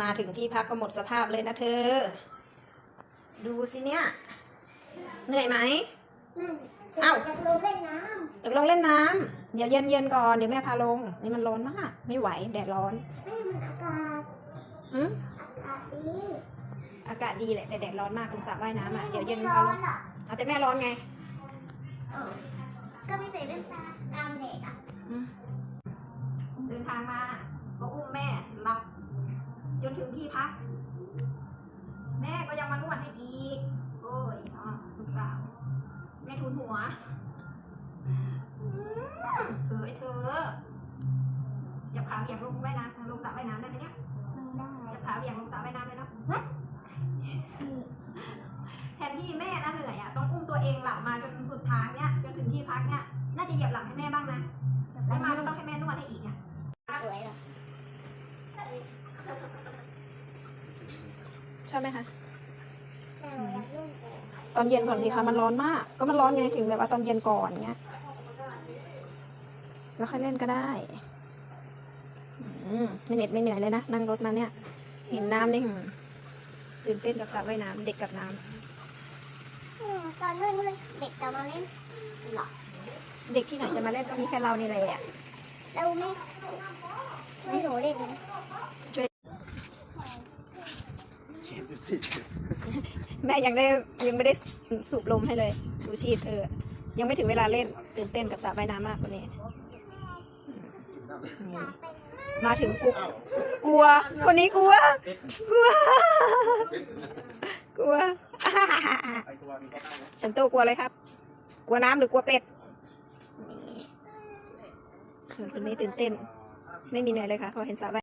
มาถึงที่พักก็หมดสภาพเลยนะเธอ ดูสิเนี่ย เหนื่อยไหมเอ้าจะลงเล่นน้เดี๋ยวลงเล่นน้ำเดี๋ยวเย็นเย็นๆก่อนเดี๋ยวแม่พาลง นี่มันร้อนมาก ไม่ไหวแดดร้อนำไม่มันอากาศอืมอากาศดีอากาศดีแหละแต่แดดร้อนมากตรงสระว่ายน้ำอะเดี๋ยวเย็นไม่พาร้ลองนอะเอาแต่แม่ร้อนไงเออก็ไม่ใส่แว่นตากลางแดดอะเดินทางมาก็อุ้มแม่หลับ จนถึงที่พักแม่ก็ยังมานวดให้อีก โอ้ยอ๋อลูกสาว แม่ทุนหัวอืมเธอไอ้เธอจับขาเบี่ยงลงว่ายน้ำลงสระว่ายน้ำได้ไหมเนี่ยไม่ได้จับขาเบี่ยงลงสระว่ายน้ำเลยเนาะแทนที่แม่น่ะเหนื่อยอะต้องอุ้มตัวเองหลับมาจนสุดทางเนี้ยจนถึงที่พักเนี้ยน่าจะเหยียบหลังให้แม่บ้างนะแล้วมาก็ต้องให้แม่นวดให้อีกเนี่ยสวยเหรอ ชอบไหมคะแม่อยากเล่นแต่ตอนเย็นก่อนสิคะมันร้อนมาก ก็มันร้อนไงถึงแบบว่าตอนเย็นก่อนเงี้ย แล้วค่อยเล่นก็ได้อืมไม่เหน็ดไม่เหนื่อยเลยนะนั่งรถมาเนี่ย เห็นน้ำนี่หืมตื่นเต้นกับสระว่ายน้ำเด็กกับน้ำอืมตอนมืดๆเด็กจะมาเล่นเหรอเด็กที่ไหนจะมาเล่นก็มีแค่เรานี่แหละแล้วไม่ไม่หนูเล่น ไหมแม่ยังได้ยังไม่ได้สูบลมให้เลยสูชีพเธอยังไม่ถึงเวลาเล่นตื่นเต้นกับสระว่ายน้ำมากกว่านี้นี่มาถึงปุ๊บกลัว คนนี้กลัว กลัว กลัว ฉันโตกลัวเลยครับ กลัวน้ำหรือกลัวเป็ดส่วนคนนี้ตื่นเต้น ไม่มีเหนื่อยเลยค่ะเขาเห็นสระว่าย